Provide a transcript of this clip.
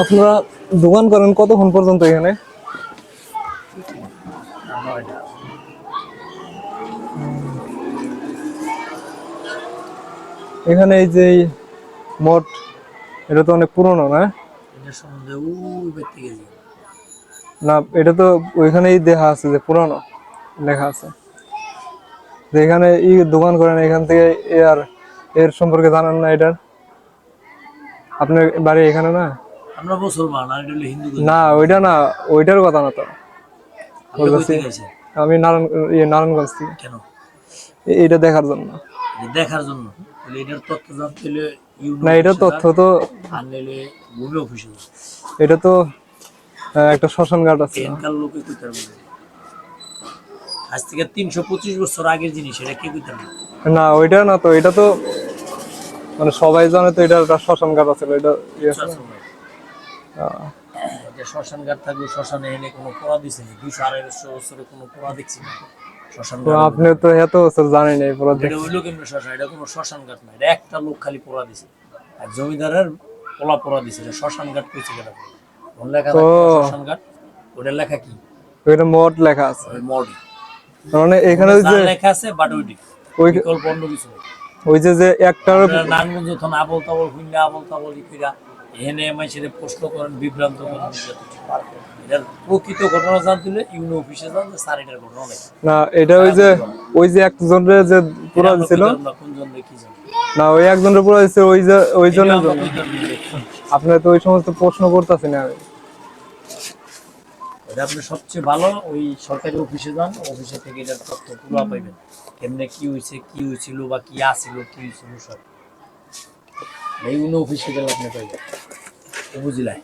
আপনারা দোকান করেন কতক্ষণ পর্যন্ত এখানে? এখানে এই যে মঠ এটা তো অনেক পুরনো না? না এটা তো ওইখানেই দেখা আছে যে পুরানো লেখা আছে। যে এখানে ই দোকান করেন এখান থেকে এ আর এর সম্পর্কে জানেন না এটার? আপনার বাড়ি এখানে না? আমরা মুসলমান আর এটা হলো হিন্দু না ওইটা না ওইটার কথা না তো? আমি নারায়ণ ইয়ে নারায়ণগঞ্জ থেকে। কেন? এ- এইটা দেখার জন্য। দেখার জন্য? তাহলে এটার তথ্য জানতে হলে না এটা তথ্য তো আর নিলে ভূমি অফিসে এটা তো একটা শ্মশান ঘাট আছে এখানকার লোকে পারবে আজ থেকে তিনশো পঁচিশ বছর আগের জিনিস এটা কে কইতে পারবে না ওইটা না তো এটা তো মানে সবাই জানে তো এটা একটা শ্মশান ঘাট আছে এটা যে শ্মশান ঘাট থাকবে শ্মশানে এনে কোনো পোড়া দিছে না? দুইশো আড়াইশো বছরে কোনো পোড়া দেখছি না। শ্মশান আপনি তো এত বছর জানেন এই পুরো এটা হইল কেমন শ্মশান? এটা কোনো শ্মশান ঘাট না এটা একটা লোক খালি পোড়া দিছে। আর জমিদারের পোলা পোড়া দিছে এটা শ্মশান ঘাট কইছে কেন? কোন লেখা শ্মশান ঘাট ওটার লেখা কি? ওইটা মঠ লেখা আছে। ওই মানে এখানে যে লেখা আছে বাট ওইটি ওই বিকল্প অন্য কিছু ওই যে যে একটার নারায়ণগঞ্জ আবল তাবল হুইন্ডা আবল তাবল ইফিরা এখানে মাইসের প্রশ্ন করেন বিভ্রান্ত করেন এটার প্রকৃত ঘটনা জানতে হলে ইউনো অফিসে যান যে স্যার এটার ঘটনা লেখা না এটা ওই যে ওই যে একজনের যে পুরো আমরা ছিল কইতাম না কি জানি না ওই একজনের পুরো দিচ্ছে ওই যে ওই জনের তো ওই সমস্ত প্রশ্ন করতেছি না আমি। এটা আপনি সবচেয়ে ভালো ওই সরকারি অফিসে যান অফিসে থেকে এটার তথ্য পুরো পাইবেন। কেমনে কি হয়েছে কি হয়েছিল বা কি আসিল কি হয়েছিল সব। এই ইউনো অফিসে গেলে আপনি পাইবেন। বুঝলাই